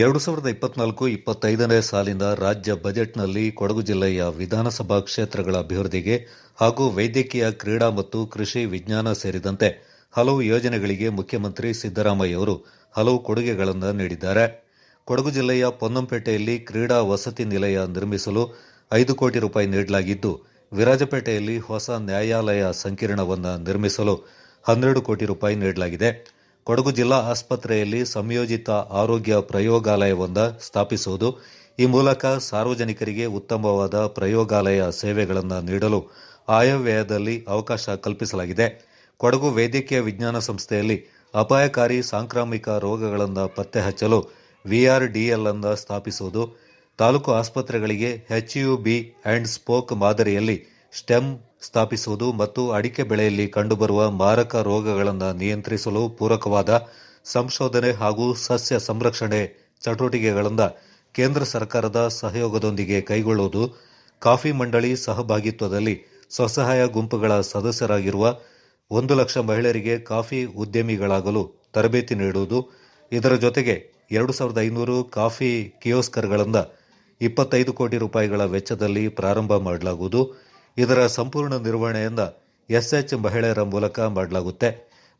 ಎರಡು ಸಾವಿರದ ಇಪ್ಪತ್ನಾಲ್ಕು, ಇಪ್ಪತ್ತೈದನೇ ಸಾಲಿನ ರಾಜ್ಯ ಬಜೆಟ್ನಲ್ಲಿ ಕೊಡಗು ಜಿಲ್ಲೆಯ ವಿಧಾನಸಭಾ ಕ್ಷೇತ್ರಗಳ ಅಭಿವೃದ್ಧಿಗೆ ಹಾಗೂ ವೈದ್ಯಕೀಯ ಕ್ರೀಡಾ ಮತ್ತು ಕೃಷಿ ವಿಜ್ಞಾನ ಸೇರಿದಂತೆ ಹಲವು ಯೋಜನೆಗಳಿಗೆ ಮುಖ್ಯಮಂತ್ರಿ ಸಿದ್ದರಾಮಯ್ಯ ಅವರು ಹಲವು ಕೊಡುಗೆಗಳನ್ನು ನೀಡಿದ್ದಾರೆ. ಕೊಡಗು ಜಿಲ್ಲೆಯ ಪೊನ್ನಂಪೇಟೆಯಲ್ಲಿ ಕ್ರೀಡಾ ವಸತಿ ನಿಲಯ ನಿರ್ಮಿಸಲು ಐದು ಕೋಟಿ ರೂಪಾಯಿ ನೀಡಲಾಗಿದ್ದು, ವಿರಾಜಪೇಟೆಯಲ್ಲಿ ಹೊಸ ನ್ಯಾಯಾಲಯ ಸಂಕೀರ್ಣವನ್ನು ನಿರ್ಮಿಸಲು ಹನ್ನೆರಡು ಕೋಟಿ ರೂಪಾಯಿ ನೀಡಲಾಗಿದೆ. ಕೊಡಗು ಜಿಲ್ಲಾ ಆಸ್ಪತ್ರೆಯಲ್ಲಿ ಸಂಯೋಜಿತ ಆರೋಗ್ಯ ಪ್ರಯೋಗಾಲಯವೊಂದ ಸ್ಥಾಪಿಸುವುದು ಈ ಮೂಲಕ ಸಾರ್ವಜನಿಕರಿಗೆ ಉತ್ತಮವಾದ ಪ್ರಯೋಗಾಲಯ ಸೇವೆಗಳನ್ನು ನೀಡಲು ಆಯವ್ಯಯದಲ್ಲಿ ಅವಕಾಶ ಕಲ್ಪಿಸಲಾಗಿದೆ. ಕೊಡಗು ವೈದ್ಯಕೀಯ ವಿಜ್ಞಾನ ಸಂಸ್ಥೆಯಲ್ಲಿ ಅಪಾಯಕಾರಿ ಸಾಂಕ್ರಾಮಿಕ ರೋಗಗಳನ್ನು ಪತ್ತೆ ಹಚ್ಚಲು ವಿಆರ್ಡಿಎಲ್ ಅನ್ನು ಸ್ಥಾಪಿಸುವುದು. ತಾಲೂಕು ಆಸ್ಪತ್ರೆಗಳಿಗೆ ಎಚ್ಯುಬಿ ಅಂಡ್ ಸ್ಪೋಕ್ ಮಾದರಿಯಲ್ಲಿ ಸ್ಟೆಮ್ ಸ್ಥಾಪಿಸುವುದು ಮತ್ತು ಅಡಿಕೆ ಬೆಳೆಯಲ್ಲಿ ಕಂಡುಬರುವ ಮಾರಕ ರೋಗಗಳನ್ನು ನಿಯಂತ್ರಿಸಲು ಪೂರಕವಾದ ಸಂಶೋಧನೆ ಹಾಗೂ ಸಸ್ಯ ಸಂರಕ್ಷಣೆ ಚಟುವಟಿಕೆಗಳಿಂದ ಕೇಂದ್ರ ಸರ್ಕಾರದ ಸಹಯೋಗದೊಂದಿಗೆ ಕೈಗೊಳ್ಳುವುದು ಕಾಫಿ ಮಂಡಳಿ ಸಹಭಾಗಿತ್ವದಲ್ಲಿ ಸ್ವಸಹಾಯ ಗುಂಪುಗಳ ಸದಸ್ಯರಾಗಿರುವ ಒಂದು ಲಕ್ಷ ಮಹಿಳೆಯರಿಗೆ ಕಾಫಿ ಉದ್ಯಮಿಗಳಾಗಲು ತರಬೇತಿ ನೀಡುವುದು, ಇದರ ಜೊತೆಗೆ ಎರಡು ಸಾವಿರದ ಐನೂರು ಕಾಫಿ ಕಿಯೋಸ್ಕರ್ಗಳಿಂದ ಇಪ್ಪತ್ತೈದು ಕೋಟಿ ರೂಪಾಯಿಗಳ ವೆಚ್ಚದಲ್ಲಿ ಪ್ರಾರಂಭ ಮಾಡಲಾಗುವುದು. ಇದರ ಸಂಪೂರ್ಣ ನಿರ್ವಹಣೆಯಿಂದ ಎಸ್ಎಚ್ ಮಹಿಳೆಯರ ಮೂಲಕ ಮಾಡಲಾಗುತ್ತೆ.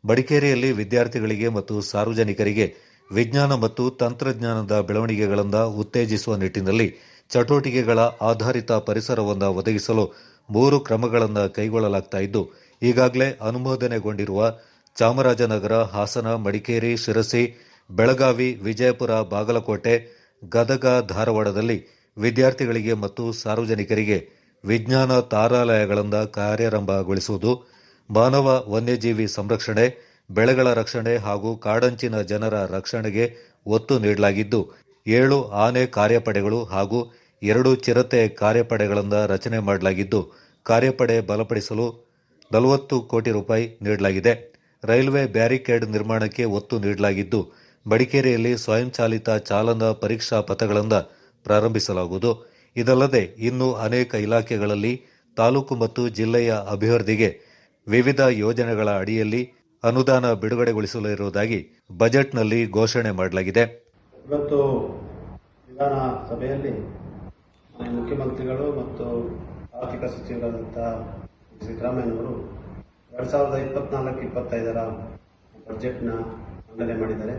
ಮಡಿಕೇರಿಯಲ್ಲಿ ವಿದ್ಯಾರ್ಥಿಗಳಿಗೆ ಮತ್ತು ಸಾರ್ವಜನಿಕರಿಗೆ ವಿಜ್ಞಾನ ಮತ್ತು ತಂತ್ರಜ್ಞಾನದ ಬೆಳವಣಿಗೆಗಳನ್ನು ಉತ್ತೇಜಿಸುವ ನಿಟ್ಟಿನಲ್ಲಿ ಚಟುವಟಿಕೆಗಳ ಆಧಾರಿತ ಪರಿಸರವನ್ನು ಒದಗಿಸಲು ಮೂರು ಕ್ರಮಗಳನ್ನು ಕೈಗೊಳ್ಳಲಾಗ್ತಾ ಇದ್ದು, ಈಗಾಗಲೇ ಅನುಮೋದನೆಗೊಂಡಿರುವ ಚಾಮರಾಜನಗರ, ಹಾಸನ, ಮಡಿಕೇರಿ, ಶಿರಸಿ, ಬೆಳಗಾವಿ, ವಿಜಯಪುರ, ಬಾಗಲಕೋಟೆ, ಗದಗ, ಧಾರವಾಡದಲ್ಲಿ ವಿದ್ಯಾರ್ಥಿಗಳಿಗೆ ಮತ್ತು ಸಾರ್ವಜನಿಕರಿಗೆ ವಿಜ್ಞಾನ ತಾರಾಲಯಗಳಿಂದ ಕಾರ್ಯಾರಂಭಗೊಳಿಸುವುದು, ಮಾನವ ವನ್ಯಜೀವಿ ಸಂರಕ್ಷಣೆ, ಬೆಳೆಗಳ ರಕ್ಷಣೆ ಹಾಗೂ ಕಾಡಂಚಿನ ಜನರ ರಕ್ಷಣೆಗೆ ಒತ್ತು ನೀಡಲಾಗಿದ್ದು, ಏಳು ಆನೆ ಕಾರ್ಯಪಡೆಗಳು ಹಾಗೂ ಎರಡು ಚಿರತೆ ಕಾರ್ಯಪಡೆಗಳಿಂದ ರಚನೆ ಮಾಡಲಾಗಿದ್ದು, ಕಾರ್ಯಪಡೆ ಬಲಪಡಿಸಲು ನಲವತ್ತು ಕೋಟಿ ರೂಪಾಯಿ ನೀಡಲಾಗಿದೆ. ರೈಲ್ವೆ ಬ್ಯಾರಿಕೇಡ್ ನಿರ್ಮಾಣಕ್ಕೆ ಒತ್ತು ನೀಡಲಾಗಿದ್ದು, ಮಡಿಕೇರಿಯಲ್ಲಿ ಸ್ವಯಂಚಾಲಿತ ಚಾಲನಾ ಪರೀಕ್ಷಾ ಪಥಗಳಿಂದ ಪ್ರಾರಂಭಿಸಲಾಗುವುದು. ಇದಲ್ಲದೆ ಇನ್ನೂ ಅನೇಕ ಇಲಾಖೆಗಳಲ್ಲಿ ತಾಲೂಕು ಮತ್ತು ಜಿಲ್ಲೆಯ ಅಭಿವೃದ್ಧಿಗೆ ವಿವಿಧ ಯೋಜನೆಗಳ ಅಡಿಯಲ್ಲಿ ಅನುದಾನ ಬಿಡುಗಡೆಗೊಳಿಸಲಿರುವುದಾಗಿ ಬಜೆಟ್ನಲ್ಲಿ ಘೋಷಣೆ ಮಾಡಲಾಗಿದೆ. ಇವತ್ತು ವಿಧಾನಸಭೆಯಲ್ಲಿ ಮುಖ್ಯಮಂತ್ರಿಗಳು ಮತ್ತು ಆರ್ಥಿಕ ಸಚಿವರಾದಂಥ ಸಿದ್ದರಾಮಯ್ಯನವರು ಎರಡು ಸಾವಿರದ ಇಪ್ಪತ್ನಾಲ್ಕು ಇಪ್ಪತ್ತೈದರ ಬಜೆಟ್ನ ಮಂಡನೆ ಮಾಡಿದ್ದಾರೆ.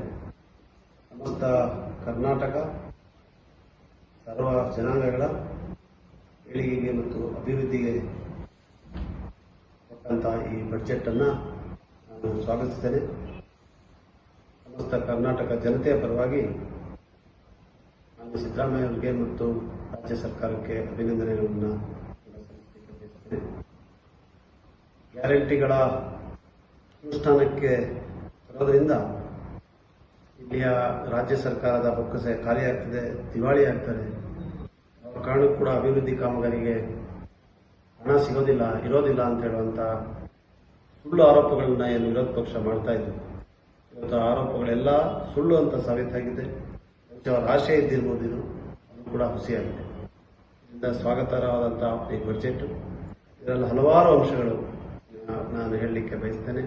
ಸಮಸ್ತ ಕರ್ನಾಟಕ ಜನಾಂಗಗಳ ಏಳಿಗೆಗೆ ಮತ್ತು ಅಭಿವೃದ್ಧಿಗೆ ಕೊಟ್ಟಂತಹ ಈ ಬಜೆಟನ್ನು ನಾನು ಸ್ವಾಗತಿಸ್ತೇನೆ. ಸಮಸ್ತ ಕರ್ನಾಟಕ ಜನತೆಯ ಪರವಾಗಿ ನಾನು ಸಿದ್ದರಾಮಯ್ಯ ಅವರಿಗೆ ಮತ್ತು ರಾಜ್ಯ ಸರ್ಕಾರಕ್ಕೆ ಅಭಿನಂದನೆಗಳನ್ನು ಗ್ಯಾರಂಟಿಗಳ ಅನುಷ್ಠಾನಕ್ಕೆ ಬರೋದರಿಂದ ಇಲ್ಲಿಯ ರಾಜ್ಯ ಸರ್ಕಾರದ ಬೊಕ್ಕಸೆ ಖಾಲಿ ಆಗ್ತದೆ, ದಿವಾಳಿ ಆಗ್ತದೆ ಕಾರಣಕ್ಕೂ ಕೂಡ ಅಭಿವೃದ್ಧಿ ಕಾಮಗಾರಿಗೆ ಹಣ ಸಿಗೋದಿಲ್ಲ, ಇರೋದಿಲ್ಲ ಅಂತ ಹೇಳುವಂಥ ಸುಳ್ಳು ಆರೋಪಗಳನ್ನ ಏನು ವಿರೋಧ ಪಕ್ಷ ಮಾಡ್ತಾ ಇದ್ರು. ಇವತ್ತು ಆರೋಪಗಳೆಲ್ಲ ಸುಳ್ಳು ಅಂತ ಸಾಬೀತಾಗಿದೆ. ಅವರ ಆಶೆ ಇದ್ದಿರ್ಬೋದು ಇದು. ಅದು ಕೂಡ ಹುಸಿಯಾಗಿದೆ. ಇದರಿಂದ ಸ್ವಾಗತಾರ್ಹವಾದಂಥ ಈ ಬಜೆಟ್ ಇದರಲ್ಲಿ ಹಲವಾರು ಅಂಶಗಳು ನಾನು ಹೇಳಲಿಕ್ಕೆ ಬಯಸ್ತೇನೆ.